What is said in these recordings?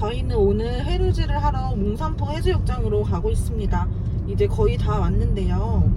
저희는 오늘 해루질을 하러 몽산포 해수욕장으로 가고 있습니다. 이제 거의 다 왔는데요.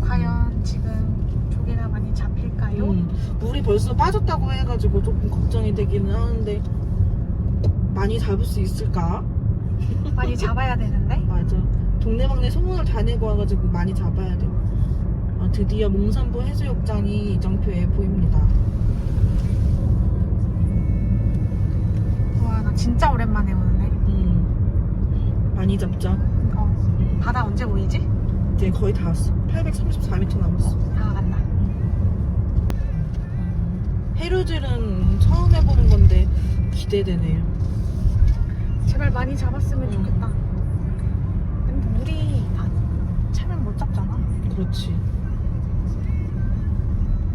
과연 지금 조개가 많이 잡힐까요? 음, 물이 벌써 빠졌다고 해가지고 조금 걱정이 되기는 하는데 많이 잡을 수 있을까? 많이 잡아야 되는데. 맞아. 동네방네 소문을 다 내고 와가지고 많이 잡아야 돼. 어, 드디어 몽산포 해수욕장이 이정표에 보입니다. 와, 나 진짜 오랜만에 오는데. 음, 많이 잡자. 어, 바다 언제 보이지? 이제 거의 다 왔어. 834m 남았어. 다 간다. 해루질은 처음 해보는 건데 기대되네요. 제발 많이 잡았으면 음. 좋겠다. 근데 물이 다 차면 못 잡잖아. 그렇지.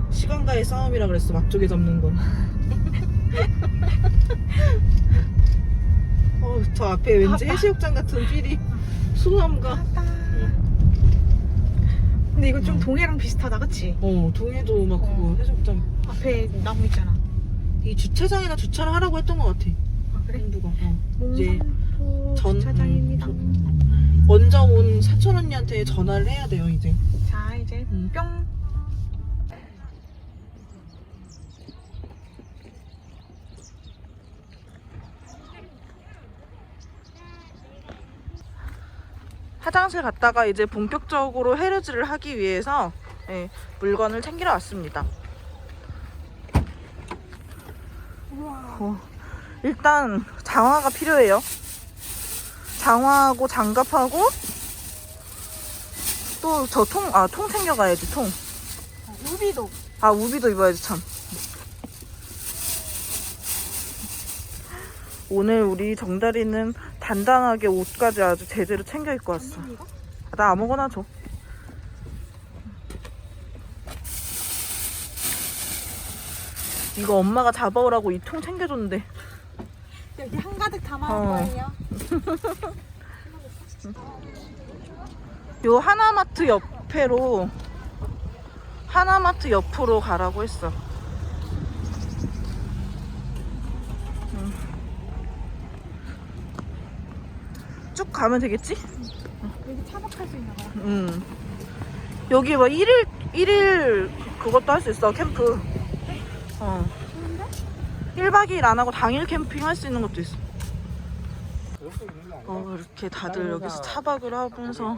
시간과의 싸움이라 그랬어. 맛조개 잡는 건. 어, 저 앞에 왠지. 해수욕장 같은 필이. 맞다. 근데 이거 좀 음. 동해랑 비슷하다, 그치? 어, 동해도 막 그거 해수욕장. 앞에 나무 있잖아. 이 주차장에다 주차를 하라고 했던 것 같아. 아, 그래? 홍부가. 어. 이제 전- 주차장입니다. 먼저 온 사촌 언니한테 전화를 해야 돼요, 이제. 자, 이제 음. 뿅. 화장실 갔다가 이제 본격적으로 해루질을 하기 위해서 예, 물건을 챙기러 왔습니다. 어, 일단 장화가 필요해요. 장화하고 장갑하고 또 저 통, 아, 통 챙겨가야지, 통. 우비도. 아, 우비도 입어야지, 참. 오늘 우리 정다리는 단단하게 옷까지 아주 제대로 챙겨 입고 왔어. 이거? 나 아무거나 줘. 이거 엄마가 잡아오라고 이 통 챙겨줬는데. 여기 한가득 담아올 어. 거예요. 요 하나마트 옆에로 하나마트 옆으로 가라고 했어. 가면 되겠지? 여기 차박할 수 있나 봐요. 음. 여기 뭐 일일 일일 그것도 할 수 있어 캠프. 어. 좋은데? 1박 2일 안 하고 당일 캠핑 할 수 있는 것도 있어. 어, 이렇게 다들 여기서 차박을 하면서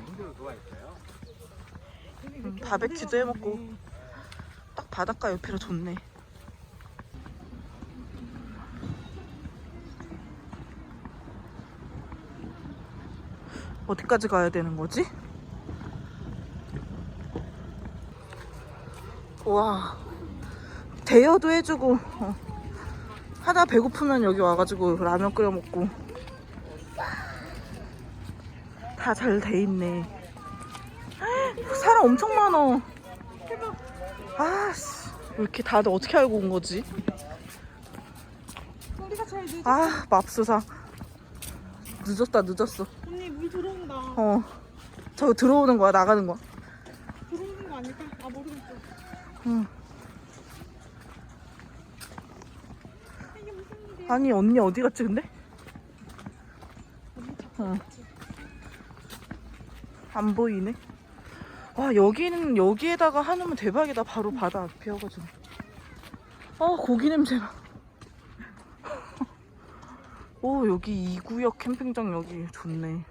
음, 바베큐도 해 먹고 딱 바닷가 옆이라 좋네. 어디까지 가야 되는 거지? 와, 대여도 해주고 어. 하다 배고프면 여기 와가지고 라면 끓여 먹고 다 잘 돼 있네. 사람 엄청 많아. 아씨, 왜 이렇게 다들 어떻게 알고 온 거지? 아, 맙소사. 늦었다, 늦었어. 언니 물 들어온다. 어, 저거 들어오는 거야, 나가는 거야? 들어오는 거 아닐까? 아 모르겠어. 응. 이게 무슨 일이야? 아니, 언니 어디 갔지, 근데? 언니 자꾸 어. 갔지. 안 보이네. 와 여기는 여기에다가 하면 대박이다. 바로 바다 앞이어가지고. 아 고기 냄새 나. 오 여기 2구역 캠핑장 여기 좋네.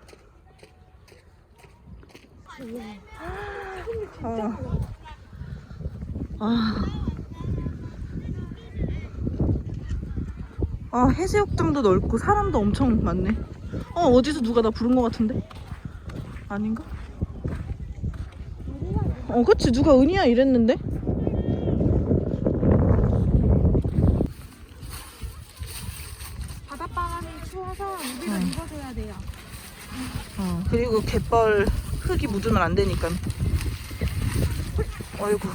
어. 아. 아 해수욕장도 넓고 사람도 엄청 많네. 어 어디서 누가 나 부른 것 같은데? 아닌가? 어, 그치. 누가 은희야 이랬는데? 바닷바람이 추워서 우비가 응. 입어줘야 돼요. 어, 그리고 갯벌 흙이 묻으면 안 되니까. 어이구.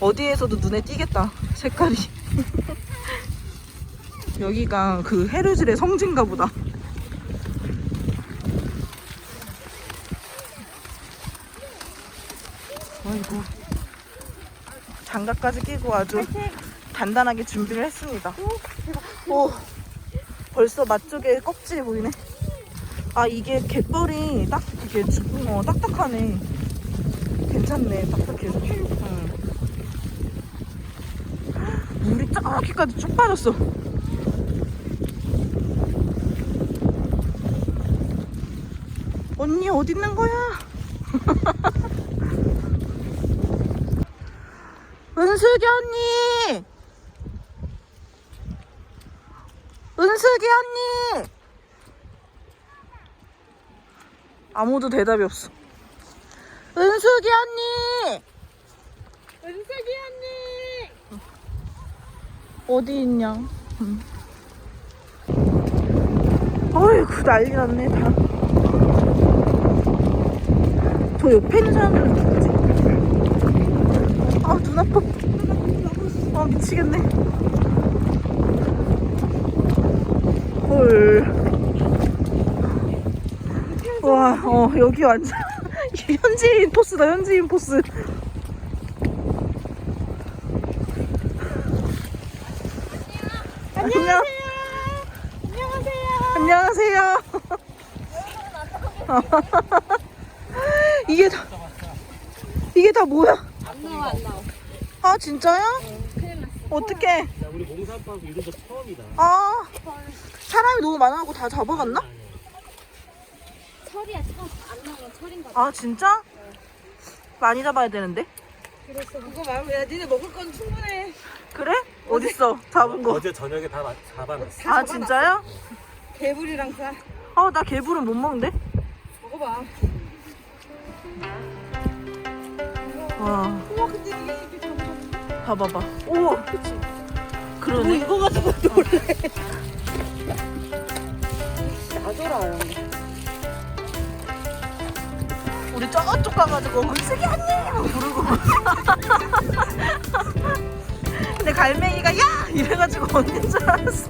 어디에서도 눈에 띄겠다. 색깔이. 여기가 그 해루질의 성지인가 보다. 어이구. 장갑까지 끼고 아주 단단하게 준비를 했습니다. 오, 벌써 맛쪽에 껍질이 보이네. 아 이게 갯벌이 딱 이게 주- 어, 딱딱하네. 괜찮네 딱딱해서. 응. 물이 저기까지 쭉 빠졌어. 언니 어디 있는 거야? 은숙이 언니! 은숙이 언니! 아무도 대답이 없어. 은숙이 언니! 은석이 언니. 어디 있냐? 응. 어이구 난리 났네 다. 저 옆에 있는 사람들은 누구지? 아 눈 아파. 아 미치겠네. 헐. 와, 어 여기 완전 현지인 포스다 현지인 포스. 안녕. 안녕하세요. 안녕하세요. 이게 다 이게 다 뭐야? 안 나와 안 나와. 아 진짜야? 야, 우리 공사하고 이런 거 처음이다. 아 사람이 너무 많아갖고 다 잡아갔나? 철이야 철. 안 나오면 철인가 봐. 아 진짜? 많이 잡아야 되는데? 그래서 그거 말고 야 니네 먹을 건 충분해. 그래? 어딨어? 잡은 거? 어제 저녁에 다 마- 잡아놨어. 아 진짜요? 개불이랑 사. 아나 개불은 못 먹는데? 먹어봐. 와 우와 근데 이게 이렇게 점점. 봐봐봐. 오 그치. 그러네. 이거 가지고 놀래. 나줘라 우리 저쪽 가가지고 은숙이 언니 하고 부르고 근데 갈매기가 야 이래가지고 언니인 줄 알았어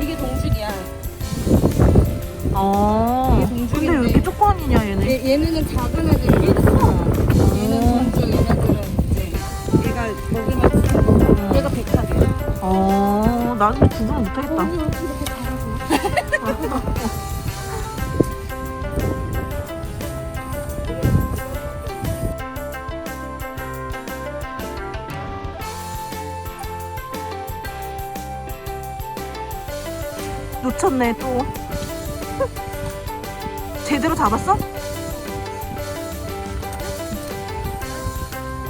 이게 동죽이야. 어 이게 동죽인데. 근데 조그만이냐 얘, 얘네는 작은 애들이 있어. 얘는 동죽, 얘네들은 이제 얘가 먹을 만한 거. 얘가 백합이야. 어 나는 구분 못하겠다 어디 이렇게 잘하고. 놓쳤네 또 제대로 잡았어?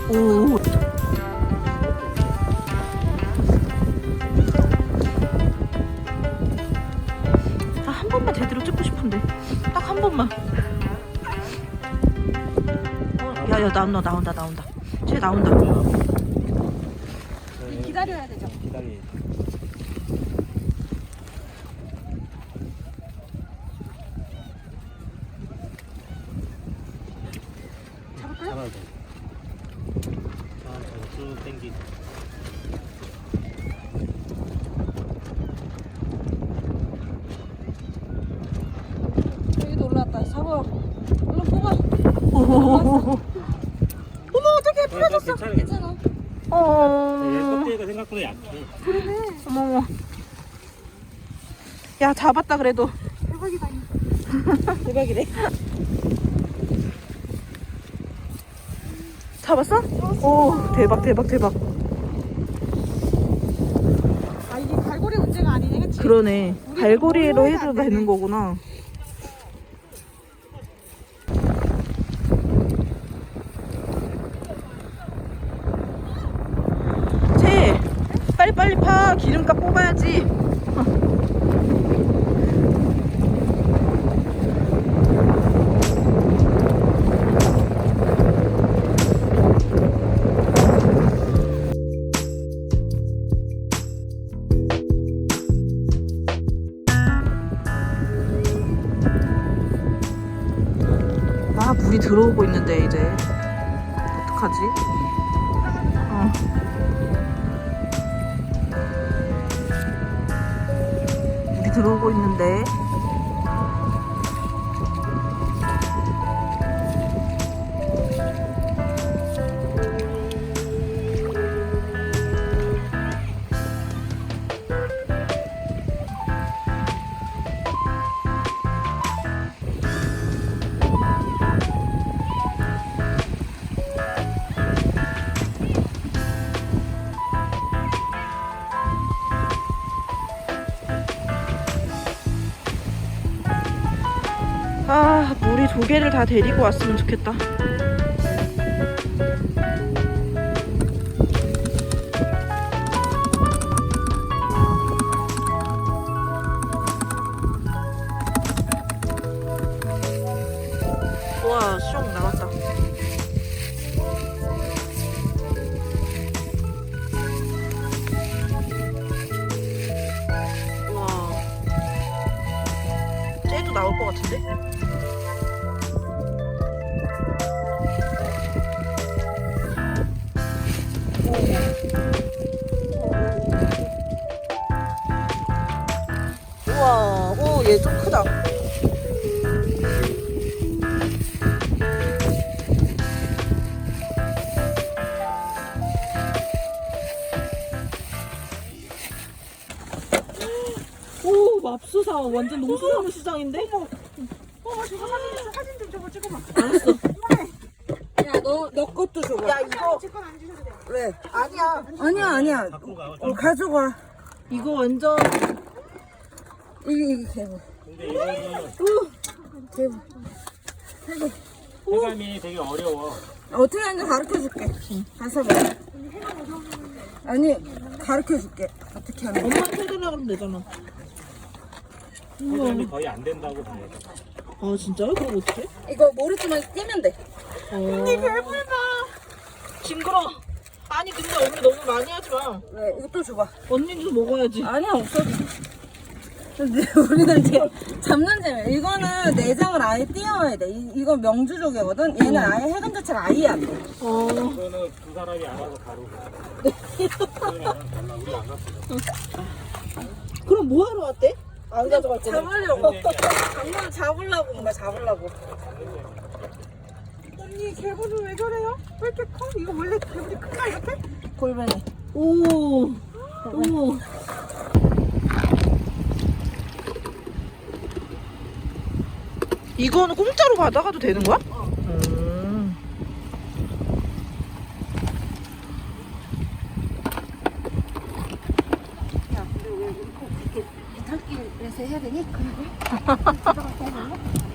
오 아, 한 번만 제대로 찍고 싶은데 딱 한 번만 어, 야 야 나온다 나온다 나온다 쟤 나온다 기다려야 되죠. 기다려. 잡을까요? 잡아도 돼. 천천히 쭉 당기. 여기도 잡아. 얼른 뽑아. 어머 어떡해 부러졌어. 괜찮아, 괜찮아. 괜찮아. 어. 얘 껍데기가 생각보다 약해. 어머머. 야 잡았다 그래도. 대박이다. 대박이래. 잡았어? 오 대박 대박 대박. 아 이게 갈고리 문제가 아니네, 그치? 그러네. 뭘로 해도. 되는 거구나. 쟤 빨리빨리 파 기름값 뽑아야지. 아 물이 들어오고 있는데 이제 어떡하지? 들어오고 있는데. 다 데리고 왔으면 좋겠다. 얘 좀 크다. 오, 맙수사 완전 농수산물 시장인데? 어머, 저거 사진, 사진 좀 저거 찍어봐. 알았어. 야, 너, 너 것도 줘봐. 야, 이거 왜? 아니야. 아니야, 아니야. 갖고 가. 어, 가져가. 이거 완전 이게. 근데 이거는 대박. 해감이 되게 어려워. 어떻게 하는지 가르쳐 줄게. 가서 봐. 아니, 가르쳐 줄게. 어떻게 하는 거. 엄마한테 해달라 그러면 되잖아. 해감이 거의 안 된다고 봐야 돼. 아, 진짜요? 그럼 어떡해? 이거 머리띠만 떼면 돼. 언니 배불러. 징그러. 아니, 근데 언니 너무 많이 하지 마. 왜? 이거 또 줘봐. 언니도 먹어야지. 아니야, 없어도. 근데 우리는 이제 잡는 재미. 이거는 내장을 아예 띄워야 돼. 이, 이건 명주조개거든. 얘는 아예 해감 자체가 아예 안 돼. 어. 이거는 두 사람이 알아서 달라. 우리 안 갔어. 그럼 뭐 하러 왔대? 안 가져갈 거네. 잡으려고. 장난 잡으려고, 뭔가 잡으려고. 언니, 개구는 왜 저래요? 왜 이렇게 커? 이거 원래 개구리 큰가 이렇게? 골반에. 오. 오. 이거는 공짜로 받아가도 되는 거야? 음. 야, 근데 왜 이렇게, 이렇게 비탈길에서 해야 되니? 그리고?